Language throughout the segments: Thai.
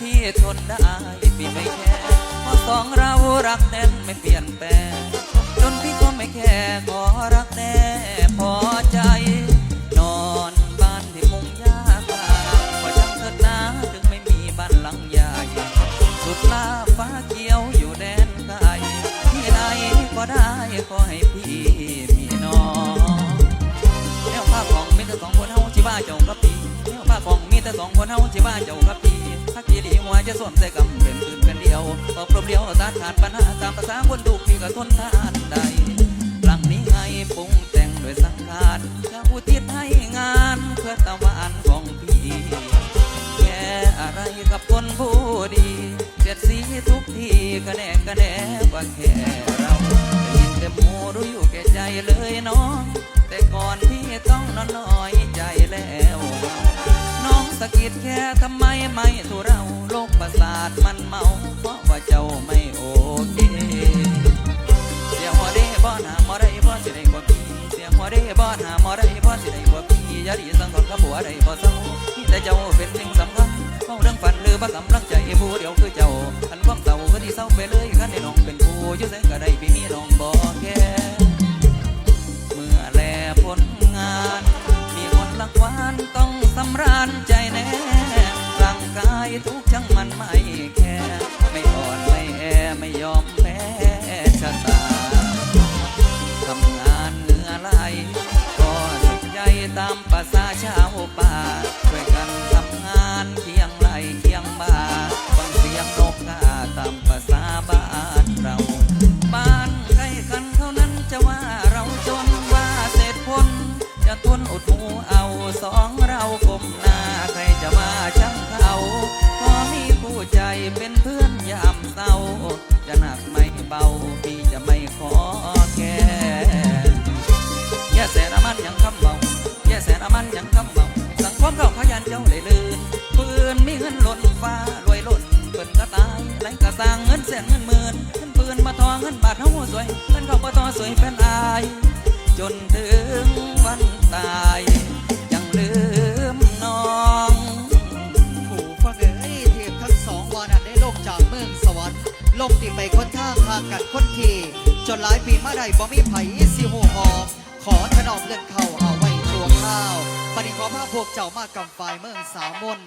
พี่ทนได้พี่ไม่แค่เพราะสองเรารักแน่นไม่เปลี่ยนแปลงจนพี่ก็ไม่แค่ขอรักแน่พอใจ นอนบ้านที่มุงยากาก็ช่างเถิดนะถึงไม่มีบ้านหลังใหญ่ สุดลาฟ้าเขียวอยู่แดนไกลที่ไหนก็ได้ขอให้พี่มีน้องแนวผ้าของมีแต่สองคนเฮาชิว่าเจ้ากับพี่แนวผ้าของมีแต่สองคนเฮาชิว่าเจ้ากับพี่ถ้ากี่ดี จะสวมใส่กำเป็นอื่นกันเดียวพอปลมเดียวตัดขาดปัญหาตามภาษาคนดูพี่ก็ทนทานได้หลังนี้ให้ปรุงแต่งโดยสังขารจะอุทิศให้งานเพื่อตะวันของพี่แค่อะไรกับคนผู้ดีเจ็ดสีทุกทีก็แน่ก็แน่ว่าแค่เราได้ยินแต่หมูรู้อยู่แก่ใจเลยน้อง แต่ก่อนพี่ต้องนอนน้อยใจแล้ว น้องสะกิดแค่ทำไมไม่ถูเรา ประสาทมันเมาเพราะว่าเจ้าไม่โอเค เสียหัวเด้บ่หาหมอได้บ่สิได้กว่าพี่เสียหัวเด้บ่หาหมอได้บ่สิได้กว่าพี่อย่าดีสังคนกับผัวได้บ่เศร้ามีแต่เจ้าเป็นสิ่งสำคัญเฝ้าเรื่องฝันหรือบ่กำลังใจผู้เดียวคือเจ้าอันความเศร้าก็ที่เศร้าไปเลยคันได้น้องเป็นผู้อยู่ไสก็ได้ ยอมแพ้ชะตาทำงานเหงื่อไหลก็สุขใจตามภาษาชาวป่า สร้างเงินแสนเงินหมื่นเงินปืนมาทองเงินบาทเฮาสวยเงินเขามาทอสวยเป็นอาย จนถึงวันตายยังลืมน้องผู้ฟังเอ๋ยเทพทั้งสองวานันได้ลงจากเมืองสวรรค์ลงติไปค้นทางทางกันค้นทีจนหลายปีมาได้บ่มีไผสิหูหอมขอถนอมเลือนเข้าเอาไว้ชัวข้าวปฏิขอพาพวกเจ้ามากำฝ่ายเมืองสาวมน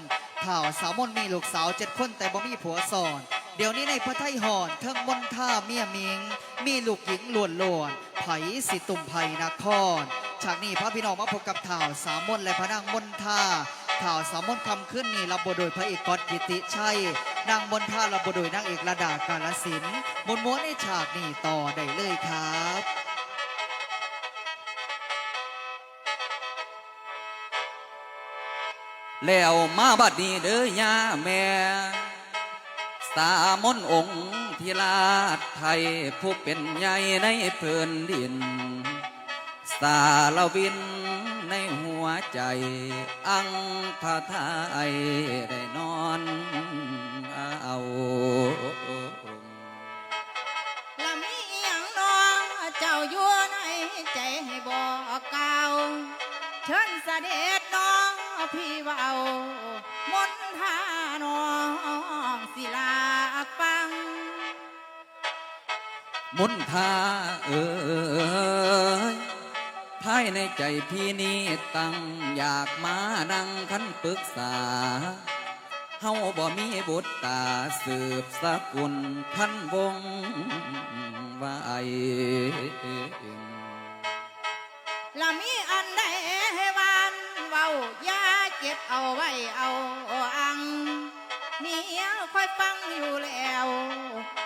ข่าวสาวมนมีลูกสาวเจ็ดคนแต่บ่มีผัวสอน เดี๋ยวนี้ในพระไทยหอนเทิงมนท่าเมียมิง มีลูกหญิงล้วนล้วนไผสิตุ่มไผนครฉากนี้พระพี่น้องมาพบกับข่าวสามมนและพระนางมนท่าข่าวสามมนคำขึ้นนี่รับบทโดยพระเอกก๊อตกิติชัยนางมนท่ารับบทโดยนางเอกระดากาลสินมนม้วนในฉากนี้ต่อได้เลยครับแล้วมาบัดนี้เด้อย่าแม่ สามนองค์พิลาดไทยผู้เป็นใหญ่ในเพื้นดิน สารวินในหัวใจ อังพาไทยได้นอนเอาละมีอหย่างน้อเจ้าอยู่ในใจให้บอกกล่าวเชิญเสด็จน้องพี่เบามน ท่าน้องศิลากฟังมุนทาเอ้ยภายในใจพี่นี้ตั้งอยากมานั่งคันปรึกษาเฮาบ่มีบุตรตาสืบสกุลพันวงไว้ละมีอันใดให้หวานเว้าอย่าเก็บเอาไว้เอาอัง เมียคอยฟังอยู่แล้ว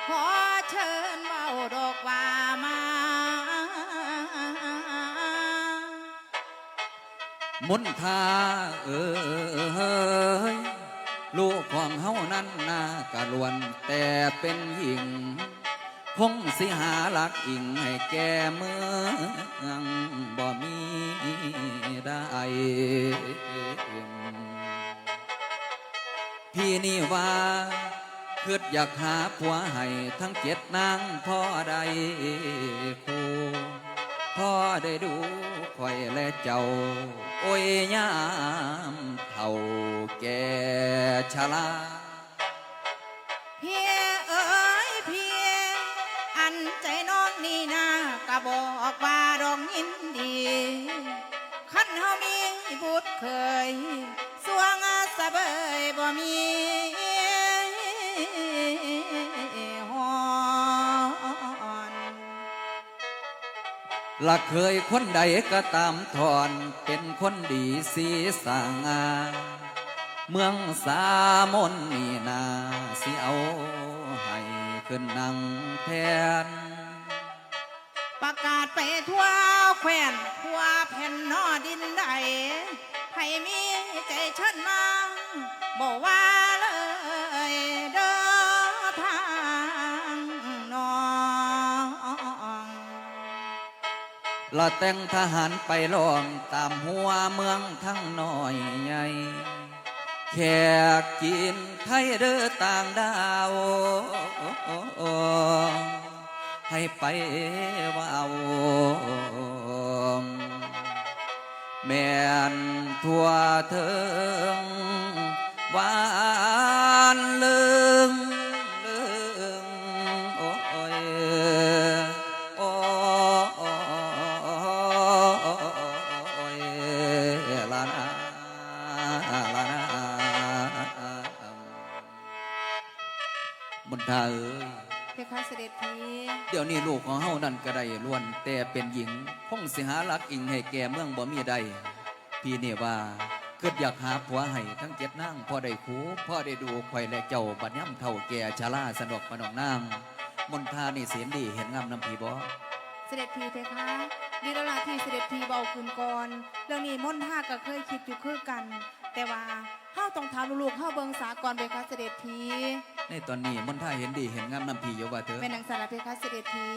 ขอเชิญเว้าดอกว่ามามุนทาเอ้ยลูกของเฮานั้นนากะลวนแต่เป็นหญิง คงสิหาหลักอิงให้แก่เมืองบ่มีได้ พี่นี่ว่าคืดอยากหาผัวให้ทั้งเจ็ดนางพ่อใดคู่พ่อได้ดูคอยและเจ้า โอ้ยยามไทชราเพียเอ้ยเพียอันใจน้องนี่นากะบอกว่าดองยินดี ขันเฮามีบุตรเคย เบยบ่มีหอนละเคยคนใดก็ตามทอนเป็นคนดีสีสางาเมืองสามนนี่นาสิเอาให้ขึ้นนั่งแทน ประกาศไปทั่วแควนทั่วแผ่นนอดินใดให้มีใจเชิญมา บอกว่าเลยเดินทางนองละแต่งทหารไปล้อมตามหัวเมืองทั้งน้อยใหญ่แขกกินไทยเด้อต่างดาว ให้ไปว่าแม่นทั่วเทิง หวานเลึงเลึงโอ้ยโอ้ยลานาลานาบนทาเอ้ยเพคะเสด็จพีเดี๋ยวนี้ลูกของเฮานั่นก็ได้ล้วน แต่เป็นหญิงคงสิหารักอิงให้แก่เมืองบ่มีใดพี่นี่ว่า เกิดอยากหาผัวให้ทั้งเจ็ดนางพ่อได้คูพ่อได้ดูข่อยและเจ้าบัดย่ำเท่าแก่ชาลาสนกปนองนางมนทานี่เสียนดีเห็นงามน้ำผีบ่เสด็จพีเพคะดีแล้วล่ะที่เสด็จพีเบาคืนก่อนเรื่องนี้มนท่าก็เคยคิดอยู่คือกัน แต่ว่าเฮาต้องถามลูกๆเฮาเบิงสากรเพคะเสด็จพีในตอนนี้มนทาเห็นดีเห็นงามน้ำผีอยู่ว่าเถอะเป็นหนังสารเพคะเสด็จพี